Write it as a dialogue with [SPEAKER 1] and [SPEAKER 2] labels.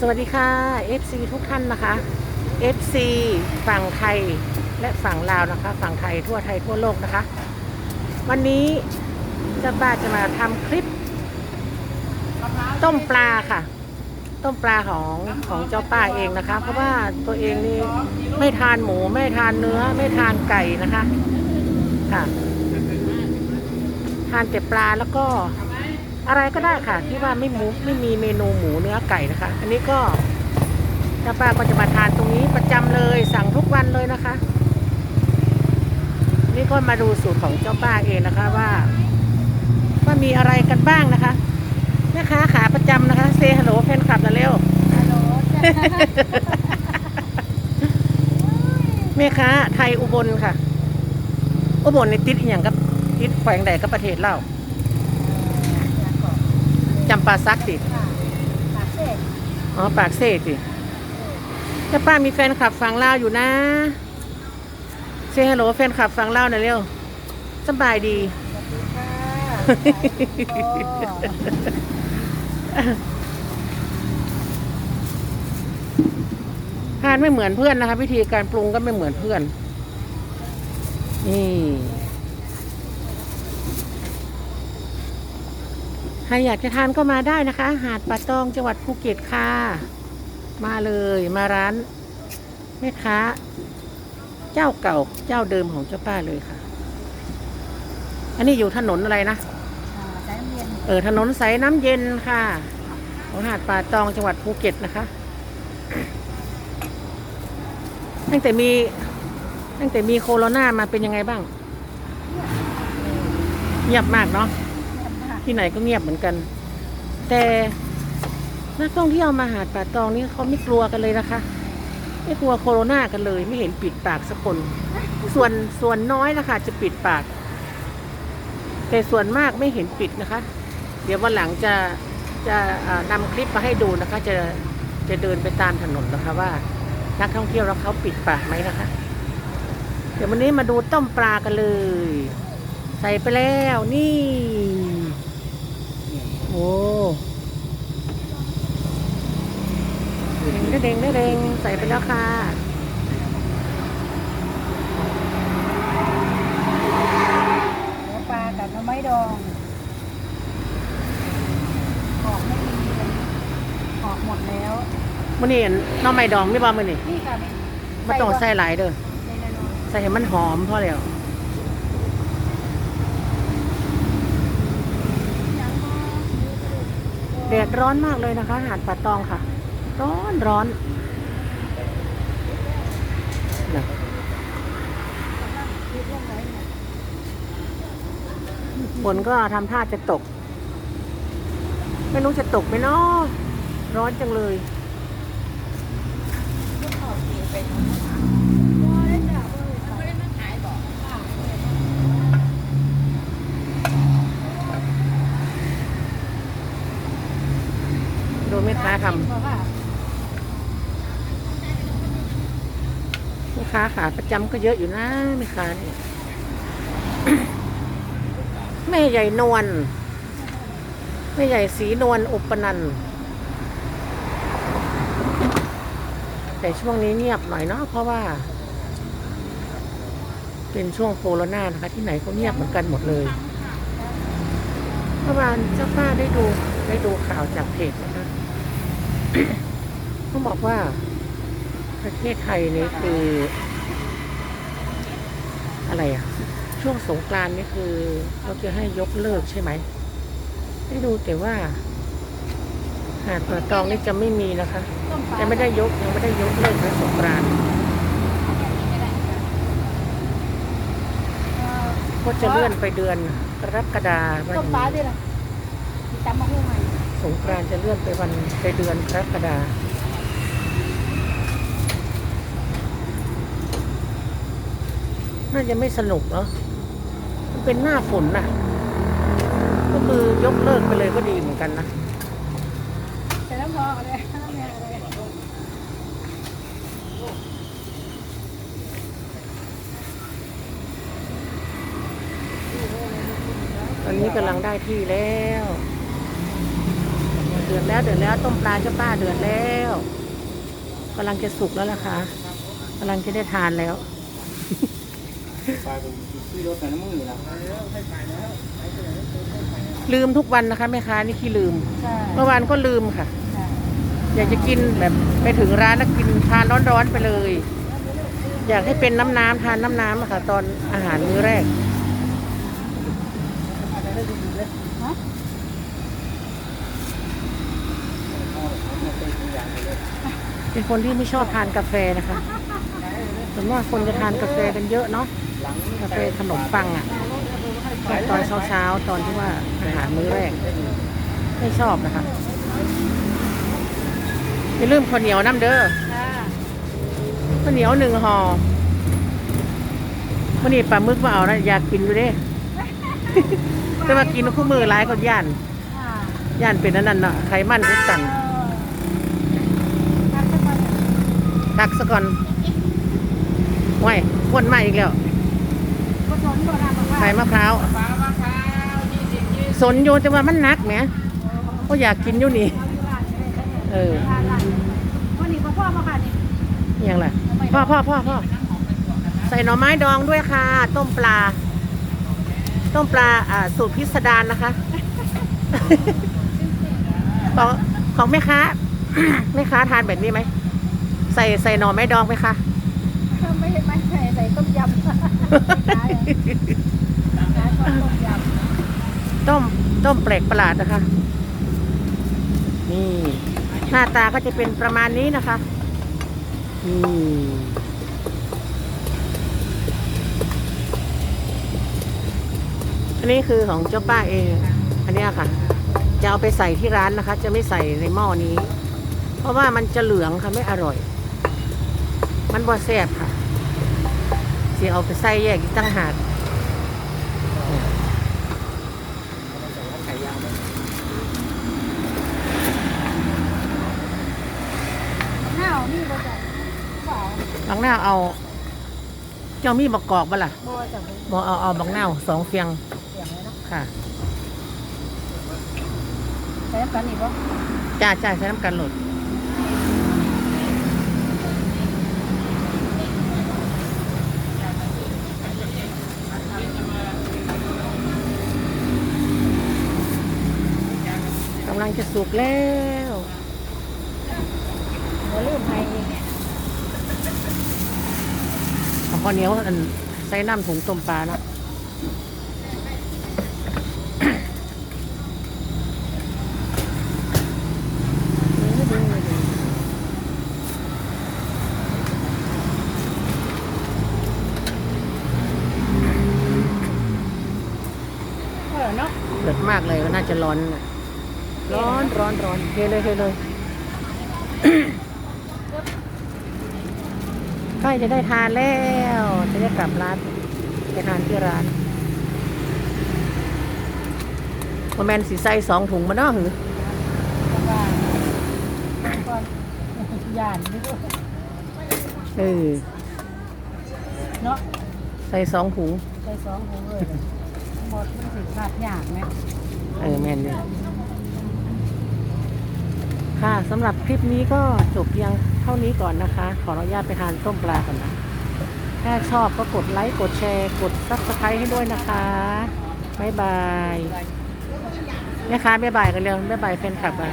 [SPEAKER 1] สวัสดีค่ะ FC ทุกท่านนะคะ FC ฝั่งไทยและฝั่งลาวนะคะ ฝั่งไทยทั่วไทยทั่วโลกนะคะ วันนี้เจ้าป้าจะมาทำคลิป ต้มปลาค่ะ ต้มปลาของของเจ้าป้าเองนะคะ เพราะว่าตัวเองนี่ไม่ทานหมูไม่ทานเนื้อ ไม่ทานไก่นะคะค่ะ ทานแต่ปลาแล้วก็ อะไรก็ได้ค่ะ ที่ว่าไม่หมูไม่มีเมนูหมูเนื้อไก่นะคะ อันนี้ก็เจ้าป้าก็จะมาทานตรงนี้ประจำเลย สั่งทุกวันเลยนะคะ นี่ก็มาดูสูตรของเจ้าป้าเองนะคะว่าว่ามีอะไรกันบ้างนะคะแม่ค้าขาประจำนะคะเซฮัลโหลแฟนคลับนะเร็ว
[SPEAKER 2] ฮัลโหลจ้ะ
[SPEAKER 1] แม่ค้าไทยอุบลค่ะ อุบลในติดอหย่างกับติดแขวงใดกับประเทศเล่า จำปาซักติ
[SPEAKER 2] ค่ะปากเสก
[SPEAKER 1] อ๋อปากเซ่สิเจ้าป้ามีแฟนคลับฟังเล่าวอยู่นะเซฮัลโหลแฟนคลับฟังเล่าวหน่อยเร็วสบายดี
[SPEAKER 2] สวัสดีค่ะ
[SPEAKER 1] ทานไม่เหมือนเพื่อนนะคะ วิธีการปรุงก็ไม่เหมือนเพื่อน นี่ ใครอยากจะทานก็มาได้นะคะ หาดป่าตองจังหวัดภูเก็ตค่ะ มาเลยมาร้านแม่ค้า เจ้าเก่าเจ้าเดิมของเจ้าป้าเลยค่ะ อันนี้อยู่ถนนอะไรนะ
[SPEAKER 2] อ่าสายน้ำเย็น
[SPEAKER 1] เออถนนสายน้ำเย็นค่ะ ของหาดป่าตองจังหวัดภูเก็ตนะคะ ตั้งแต่มีตั้งแต่มีโคโรนามาเป็นยังไงบ้างเงียบมากเนาะ
[SPEAKER 2] เยี่ยมมาก
[SPEAKER 1] ที่ไหนก็เงียบเหมือนกัน แต่นักท่องเที่ยวมาหาดป่าตองนี่เขาไม่กลัวกันเลยนะคะ ไม่กลัวโคโรนากันเลย ไม่เห็นปิดปากสักคน ส่วนส่วนน้อยนะคะจะปิดปาก แต่ส่วนมากไม่เห็นปิดนะคะ เดี๋ยววันหลังจะจะอ่านำคลิปมาให้ดูนะคะ จะจะเดินไปตามถนนนะคะว่า นักท่องเที่ยวแล้วเขาปิดปากไหมนะคะ เดี๋ยววันนี้มาดูต้มปลากันเลย ใส่ไปแล้วนี่ เด้งเด้งเด้งเด้งใส่ไปแล้วค่ะ
[SPEAKER 2] หัวปลากับหน้ำไม้ดองออกไม่มีเลยออกหมดแล้ว
[SPEAKER 1] มื่อนี้หน้องไม้ดองไม่บ้ามื่อนี้
[SPEAKER 2] นี่ค่ะ
[SPEAKER 1] ไม่ต้องใส่หลายเด้อ
[SPEAKER 2] ในนั้นเนอะ
[SPEAKER 1] ใส่ให้มันหอมพอแล้ว แดดร้อนมากเลยนะคะ หาดป่าตองค่ะ ร้อนร้อนฝนก็ทำท่าจะตก ไม่รู้จะตกไหมเนาะร้อนจังเลย ดูแม่ค้าทำแม่ค้าขาประจำก็เยอะอยู่นะแม่ค้านี่แม่ใหญ่นวลแม่ใหญ่สีนวลอุปนันแต่ช่วงนี้เงียบหน่อยเนาะเพราะว่า เป็นช่วงโควิดนะคะ ที่ไหนก็เงียบเหมือนกันหมดเลยเมื่อวานเจ้าป้าได้ดูได้ดูข่าวจากเพจนะคะ เขาบอกว่าประเทศไทยนี่คือ อะไรอะช่วงสงกรานต์นี่คือเขาจะให้ยกเลิกใช่ไหมได้ดูแต่ว่าหาดป่าตองนี่จะไม่มีนะคะ
[SPEAKER 2] ต้มปลา
[SPEAKER 1] ยังไม่ได้ยกยังไม่ได้ยกเลิกนะสงกรานต์
[SPEAKER 2] เอ่อ
[SPEAKER 1] ก็จะเลื่อนไปเดือนกรกฎาค
[SPEAKER 2] ต้
[SPEAKER 1] ม
[SPEAKER 2] มปลาด้วยล่ะมีตำมะฮุ่งใหม่
[SPEAKER 1] สงกรานจะเลื่อนไปวันไปเดือนกรกฎาน่าจะไม่สนุกเนาะมันเป็นหน้าฝนน่ะ ก็คือยกเลิกไปเลยก็ดีเหมือนกันนะ
[SPEAKER 2] แต่น้ำพอกันเลยน้ำแม่เลย
[SPEAKER 1] ตอนนี้กำลังได้ที่แล้ว เดือดแล้วเดือดแล้วต้มปลาเจ้าป้าเดือดแล้วกำลังจะสุกแล้วล่ะค่ะกำลังจะได้ทานแล้ว
[SPEAKER 3] ไปผมซื้อรถใส่น้ำมือนะ
[SPEAKER 1] ลืมทุกวันนะคะแม่ค้านี่ขี้ลืม
[SPEAKER 2] ใช่
[SPEAKER 1] เมื่อวานก็ลืมค่ะ
[SPEAKER 2] ใช่
[SPEAKER 1] อยากจะกินแบบไปถึงร้านแล้วกินทานร้อนๆไปเลย อยากให้เป็นน้ำน้ำๆทานน้ำน้ำอะค่ะ ตอนอาหารมื้อแรก
[SPEAKER 2] ฮะ
[SPEAKER 1] เป็นคนที่ไม่ชอบทานกาแฟนะคะส่วนมากคนจะทานกาแฟกันเยอะเนาะ กาแฟขนมปังอะตอนเช้าๆตอนที่ว่าอาหารมื้อแรก ไม่ชอบนะคะอย่าลืมข้าวเหนียวน้ำเด้อข้าวเหนียวหนึ่งห่อวันนี้ปลาหมึกมาเอานะอยากกินอยู่เด้แต่ว่ากินคู่มือหลายคนย่าน ย่านเป็นนนั้นนาะไขมันอุดตัน
[SPEAKER 2] เออทักสักวัน
[SPEAKER 1] พักซะก่อนไว้คนมาอีกแล้ว
[SPEAKER 2] ก็สนบ่ทำบอกว่า
[SPEAKER 1] ไข่มะพร้าวสนโยแต่ว่ามันหนักแหมก็อยากกินอยู่นี่ เออ
[SPEAKER 2] วันนี้พ่อพ่อมาค่ะนี่
[SPEAKER 1] อย่างไรพ่อพ่อพ่อพ่อใส่หน่อไม้ดองด้วยค่ะ ต้มปลา ต้มปลาอ่าสูตรพิสดารนะคะของของแม่ค้าแม่ค้าทานแบบนี้ไหม ส่ใส่หน่อไม้ดองไหมคะ
[SPEAKER 2] ไม่ไม่ใส่ใส่ต้มยำขายขายต้มยำ
[SPEAKER 1] ต้มต้มแปลกประหลาดนะคะ นี่หน้าตาก็จะเป็นประมาณนี้นะคะนี่อันนี้คือของเจ้าป้าเอง อันเนี้ยค่ะ จะเอาไปใส่ที่ร้านนะคะ จะไม่ใส่ในหม้อนี้ เพราะว่ามันจะเหลืองค่ะไม่อร่อย มันบ่แซ่บค่ะจะเอาไปใส่แยกอีกตั้งหาก
[SPEAKER 2] ข้าวนี่บ่จ้ะเปล่า
[SPEAKER 1] บางหน้าเอา เจ้ามีบักกอกบ่ล่ะ
[SPEAKER 2] บ่จ้ะ
[SPEAKER 1] บอเอาเอาบางหน้าสองเฟียง
[SPEAKER 2] เสียงเลยเนาะ
[SPEAKER 1] ค่ะ
[SPEAKER 2] ใส่น้ำกันอีกบ่
[SPEAKER 1] จ้าจ้าใช้น้ำกันโหลดำลังจะสุกแล้ว
[SPEAKER 2] บ่ลืมให้อีก
[SPEAKER 1] เอาข้าวเหนียวอันใส่น้ำถุงต้มปลาเนาะ
[SPEAKER 2] เออเนาะ
[SPEAKER 1] เดือดมากเลยก็น่าจะร้อนน่ะ ร้อนร้อนร้อนเทเลยเทเลยใกล้จะได้ทานแล้ว จะได้กลับร้านไปทานที่ร้านโมแมนสีใส่สองถุงมาเนาะหือ
[SPEAKER 2] แล้วก็ก่อนย่านนี่ด้วย
[SPEAKER 1] เออ
[SPEAKER 2] เนาะ
[SPEAKER 1] ใส่สองถุง
[SPEAKER 2] ใส่สองถุงเลยหมดมันสิขาดยากไหม
[SPEAKER 1] เออแมนเลย ค่ะสำหรับคลิปนี้ก็จบเพียงเท่านี้ก่อนนะคะ ขออนุญาตไปทานต้มปลาก่อนนะถ้าชอบก็กดไลค์กดแชร์ กดซับสไครต์ให้ด้วยนะคะบ๊ายบายนะคะบ๊ายบายกันเร็วบ๊ายบายแฟนคลับอะ